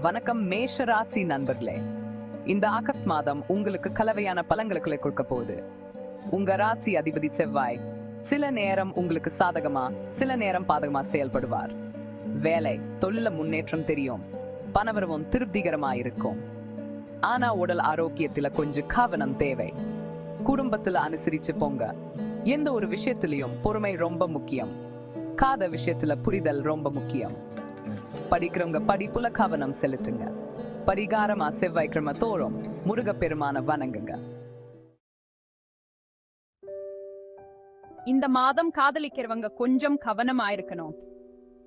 வணக்கம் மேஷ ராசி நண்பர்களே. இந்த ஆகஸ்ட் மாதம் உங்களுக்கு கலவையான பலன்களை கொடுக்க போகுது. உங்க ராசி அதிபதி செவ்வாய் சில நேரம் உங்களுக்கு சாதகமா சில நேரம் பாதகமா செயல்படுவார். வேலை தொழில முன்னேற்றம் தெரியும். பணவரவும் திருப்திகரமா இருக்கும். ஆனா உடல் ஆரோக்கியத்துல கொஞ்சம் கவனம் தேவை. குடும்பத்துல அனுசரிச்சு போங்க. எந்த ஒரு விஷயத்திலையும் பொறுமை ரொம்ப முக்கியம். காத விஷயத்துல புரிதல் ரொம்ப முக்கியம். படிக்கிறவங்க படிப்புல கவனம் செலுத்துங்க. பரிகாரமா செவ்வாய்க்கிழமை தோறும் முருகப்பெருமான வணங்குங்க. இந்த மாதம் காதலிக்கிறவங்க கொஞ்சம் கவனமா இருக்கணும்.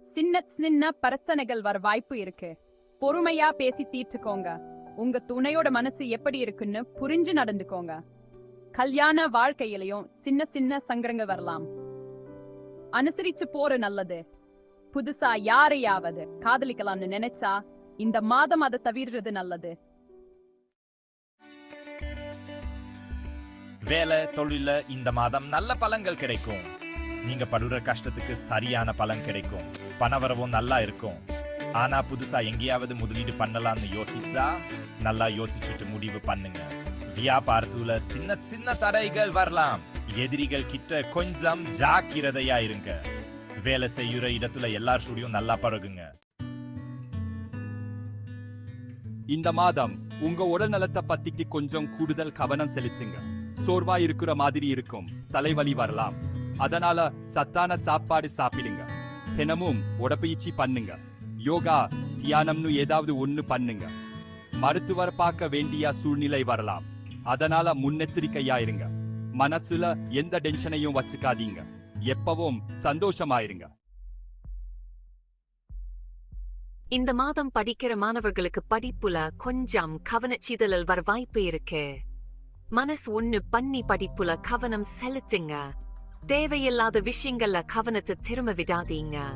சின்ன சின்ன பிரச்சனைகள் வர வாய்ப்பு இருக்கு. பொறுமையா பேசி தீர்த்துக்கோங்க. உங்க துணையோட மனசு எப்படி இருக்குன்னு புரிஞ்சு நடந்துக்கோங்க. கல்யாண வாழ்க்கையிலையும் சின்ன சின்ன சங்கடங்கள் வரலாம். அனுசரிச்சு போற நல்லது. புதுசா யாரையாவது காதலிக்கலாம்னு நினைச்சா இந்த மாதம் அதை தவிர்றது நல்லது. வேலை தொழில இந்த மாதம் நல்ல பலன்கள் கிடைக்கும். நீங்க படுற கஷ்டத்துக்கு சரியான பலன் கிடைக்கும். பணவரவும் நல்லா இருக்கும். ஆனா புதுசா எங்கேயாவது முதலீடு பண்ணலாம்னு யோசிச்சா நல்லா யோசிச்சுட்டு முடிவு பண்ணுங்க. வியாபாரத்துல சின்ன சின்ன தடைகள் வரலாம். எதிரிகள் கிட்ட கொஞ்சம் ஜாக்கிரதையா இருங்க. வேலை செய்யுற இடத்துல எல்லார் சூடியும் நல்லா பழகுங்க. இந்த மாதம் உங்க உடல் நலத்தை பத்திக்கு கொஞ்சம் கூடுதல் கவனம் செலுத்துங்க. சோர்வா இருக்கிற மாதிரி இருக்கும். தலைவலி வரலாம். அதனால சத்தான சாப்பாடு சாப்பிடுங்க. தினமும் உடற்பயிற்சி பண்ணுங்க. யோகா தியானம்னு ஏதாவது ஒண்ணு பண்ணுங்க. மருத்துவர் பார்க்க வேண்டிய சூழ்நிலை வரலாம். அதனால முன்னெச்சரிக்கையா இருங்க. மனசுல எந்த டென்ஷனையும் வச்சுக்காதீங்க. எப்பவும் சந்தோஷமாயிருங்க. இந்த மாதம் படிக்கிற மாணவர்களுக்கு படிப்புல கொஞ்சம் கவனச்சிதழல் வர வாய்ப்பு இருக்கு. மனசு ஒண்ணு பண்ணி படிப்புல கவனம் செலுத்துங்க. தேவையில்லாத விஷயங்கள்ல கவனத்தை திரும்ப விடாதீங்க.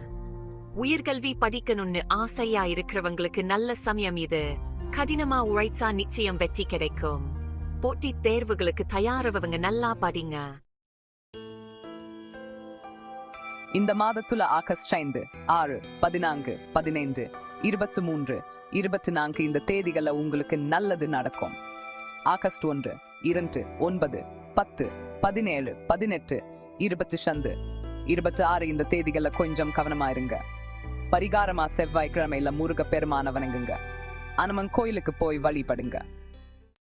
உயர்கல்வி படிக்கணும்னு ஆசையா இருக்கிறவங்களுக்கு நல்ல சமயம் இது. கடினமா உழைச்சா நிச்சயம் வெற்றி கிடைக்கும். போட்டித் தேர்வுகளுக்கு தயாரவங்க நல்லா படிங்க. இந்த மாதத்துல ஆகஸ்ட் ஐந்து ஆறு பதினான்கு பதினைந்து இருபத்தி மூன்று இருபத்தி நான்கு இந்த தேதிகள்ல உங்களுக்கு நல்லது நடக்கும். ஆகஸ்ட் ஒன்று இரண்டு ஒன்பது பத்து பதினேழு பதினெட்டு இருபத்தி சந்து இருபத்தி ஆறு இந்த தேதிகள்ல கொஞ்சம் கவனமாயிருங்க பரிகாரமா செவ்வாய்க்கிழமையில முருக பெருமான வணங்குங்க. அனுமன் கோயிலுக்கு போய் வழிபடுங்க.